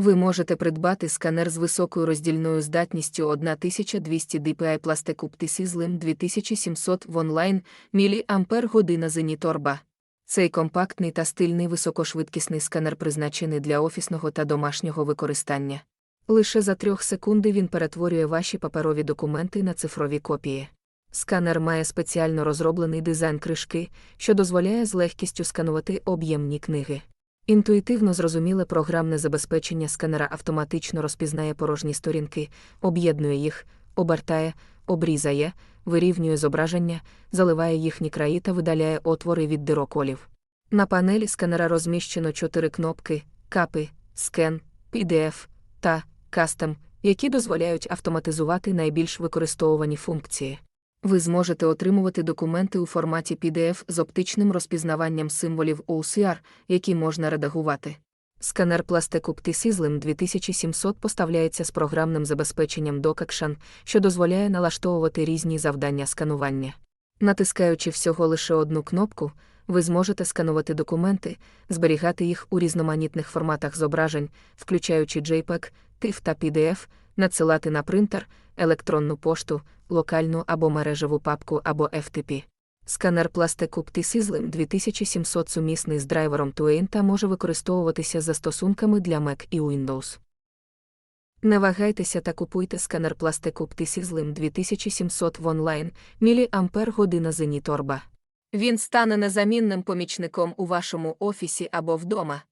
Ви можете придбати сканер з високою роздільною здатністю 1200 dpi пластикуптисі з лим 2700 в онлайн міліампер година зеніторба. Цей компактний та стильний високошвидкісний сканер призначений для офісного та домашнього використання. Лише за трьох секунди він перетворює ваші паперові документи на цифрові копії. Сканер має спеціально розроблений дизайн кришки, що дозволяє з легкістю сканувати об'ємні книги. Інтуїтивно зрозуміле програмне забезпечення сканера автоматично розпізнає порожні сторінки, об'єднує їх, обертає, обрізає, вирівнює зображення, заливає їхні краї та видаляє отвори від дироколів. На панелі сканера розміщено чотири кнопки: капи, скен, PDF та кастом, які дозволяють автоматизувати найбільш використовувані функції. Ви зможете отримувати документи у форматі PDF з оптичним розпізнаванням символів OCR, які можна редагувати. Сканер Ptisizlem 2700 поставляється з програмним забезпеченням DocAction, що дозволяє налаштовувати різні завдання сканування. Натискаючи всього лише одну кнопку, ви зможете сканувати документи, зберігати їх у різноманітних форматах зображень, включаючи JPEG, TIFF та PDF, надсилати на принтер, електронну пошту, локальну або мережеву папку або FTP. Сканер пластику Ptisizlem 2700 сумісний з драйвером Twain та може використовуватися застосунками для Mac і Windows. Не вагайтеся та купуйте сканер пластику Ptisizlem 2700 в онлайн, міліампер година зеніторба. Він стане незамінним помічником у вашому офісі або вдома.